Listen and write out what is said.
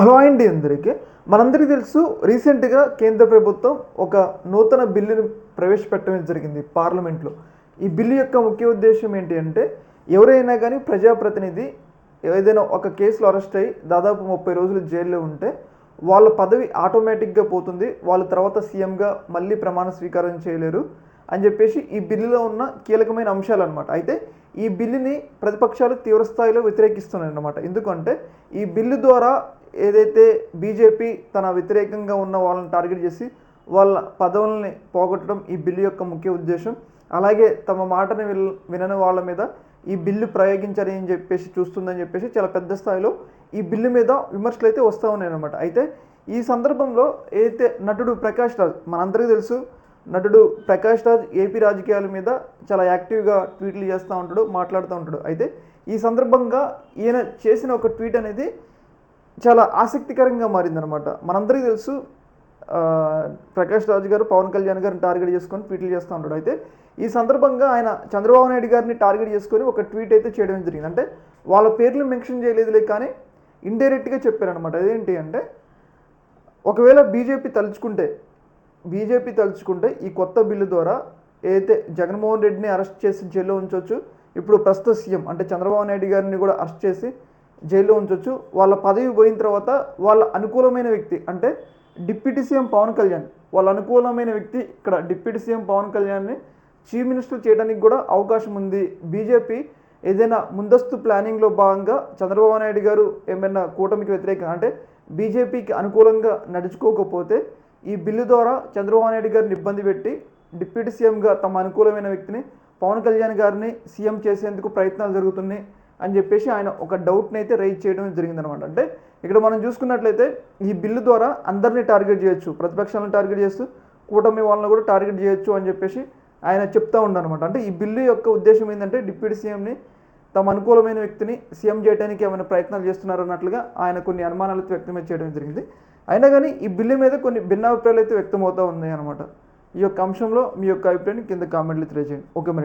Hello అండి అందరికీ. మనందరికీ తెలుసు రీసెంట్గా కేంద్ర ప్రభుత్వం ఒక నూతన బిల్లును ప్రవేశపెట్టడం జరిగింది పార్లమెంట్లో. ఈ బిల్లు యొక్క ముఖ్య ఉద్దేశం ఏంటి అంటే ఎవరైనా కానీ ప్రజాప్రతినిధి ఏదైనా ఒక కేసులో అరెస్ట్ అయ్యి దాదాపు ముప్పై రోజులు జైల్లో ఉంటే వాళ్ళ పదవి ఆటోమేటిక్గా పోతుంది వాళ్ళ తర్వాత సీఎంగా మళ్ళీ ప్రమాణ స్వీకారం చేయలేరు అని చెప్పేసి ఈ బిల్లులో ఉన్న కీలకమైన అంశాలు అనమాట అయితే ఈ బిల్లుని ప్రతిపక్షాలు తీవ్రస్థాయిలో వ్యతిరేకిస్తున్నాయి అన్నమాట ఎందుకంటే ఈ బిల్లు ద్వారా ఏదైతే బీజేపీ తన వ్యతిరేకంగా ఉన్న వాళ్ళని టార్గెట్ చేసి వాళ్ళ పదవుల్ని పోగొట్టడం ఈ బిల్లు యొక్క ముఖ్య ఉద్దేశం అలాగే తమ మాటని వినని వాళ్ళ మీద ఈ బిల్లు ప్రయోగించాలి అని చెప్పేసి చూస్తుందని చెప్పేసి చాలా పెద్ద స్థాయిలో ఈ బిల్లు మీద విమర్శలు అయితే వస్తూ ఉన్నాయి అనమాట అయితే ఈ సందర్భంలో ఏదైతే నటుడు ప్రకాష్ రాజ్ మనందరికీ తెలుసు నటుడు ప్రకాష్ రాజ్ ఏపీ రాజకీయాల మీద చాలా యాక్టివ్గా ట్వీట్లు చేస్తూ ఉంటాడు మాట్లాడుతూ ఉంటాడు. అయితే ఈ సందర్భంగా ఈయన చేసిన ఒక ట్వీట్ అనేది చాలా ఆసక్తికరంగా మారిందనమాట మనందరికీ తెలుసు ప్రకాష్ రాజు గారు పవన్ కళ్యాణ్ గారిని టార్గెట్ చేసుకొని ట్వీట్లు చేస్తూ ఉంటాడు. అయితే ఈ సందర్భంగా ఆయన చంద్రబాబు నాయుడు గారిని టార్గెట్ చేసుకొని ఒక ట్వీట్ అయితే చేయడం జరిగింది. అంటే వాళ్ళ పేర్లు మెన్షన్ చేయలేదులే కానీ ఇండైరెక్ట్గా చెప్పారనమాట అదేంటి అంటే ఒకవేళ బీజేపీ తలుచుకుంటే బీజేపీ తలుచుకుంటే ఈ కొత్త బిల్లు ద్వారా ఏదైతే జగన్మోహన్ రెడ్డిని అరెస్ట్ చేసి జైల్లో ఉంచవచ్చు ఇప్పుడు ప్రస్తుత సీఎం అంటే చంద్రబాబు నాయుడు గారిని కూడా అరెస్ట్ చేసి జైల్లో ఉంచవచ్చు వాళ్ళ పదవి పోయిన తర్వాత వాళ్ళ అనుకూలమైన వ్యక్తి అంటే డిప్యూటీ సీఎం పవన్ కళ్యాణ్. వాళ్ళ అనుకూలమైన వ్యక్తి ఇక్కడ డిప్యూటీ సీఎం పవన్ కళ్యాణ్ని చీఫ్ మినిస్టర్ చేయడానికి కూడా అవకాశం ఉంది. బీజేపీ ఏదైనా ముందస్తు ప్లానింగ్లో భాగంగా చంద్రబాబు నాయుడు గారు ఏమైనా కూటమికి వ్యతిరేకంగా అంటే బీజేపీకి అనుకూలంగా నడుచుకోకపోతే ఈ బిల్లు ద్వారా చంద్రబాబు నాయుడు గారిని ఇబ్బంది పెట్టి డిప్యూటీ సీఎంగా తమ అనుకూలమైన వ్యక్తిని పవన్ కళ్యాణ్ గారిని సీఎం చేసేందుకు ప్రయత్నాలు జరుగుతున్నాయి అని చెప్పేసి ఆయన ఒక డౌట్ని అయితే రైజ్ చేయడం జరిగిందనమాట అంటే ఇక్కడ మనం చూసుకున్నట్లయితే ఈ బిల్లు ద్వారా అందరినీ టార్గెట్ చేయొచ్చు ప్రతిపక్షాలను టార్గెట్ చేస్తూ కూటమి వాళ్ళని కూడా టార్గెట్ చేయొచ్చు అని చెప్పేసి ఆయన చెప్తా ఉండనమాట అంటే ఈ బిల్లు యొక్క ఉద్దేశం ఏంటంటే డిప్యూటీ సీఎంని తమ అనుకూలమైన వ్యక్తిని సీఎం చేయడానికి ఏమైనా ప్రయత్నాలు చేస్తున్నారు అన్నట్లుగా ఆయన కొన్ని అనుమానాలు అయితే వ్యక్తం చేయడం జరిగింది. అయినా కానీ ఈ బిల్లు మీద కొన్ని భిన్నాభిప్రాయాలు అయితే వ్యక్తం అవుతూ ఉన్నాయి అనమాట ఈ యొక్క అంశంలో మీ యొక్క అభిప్రాయాన్ని కింద కామెంట్లు తెలియజేయండి. ఓకే మరి.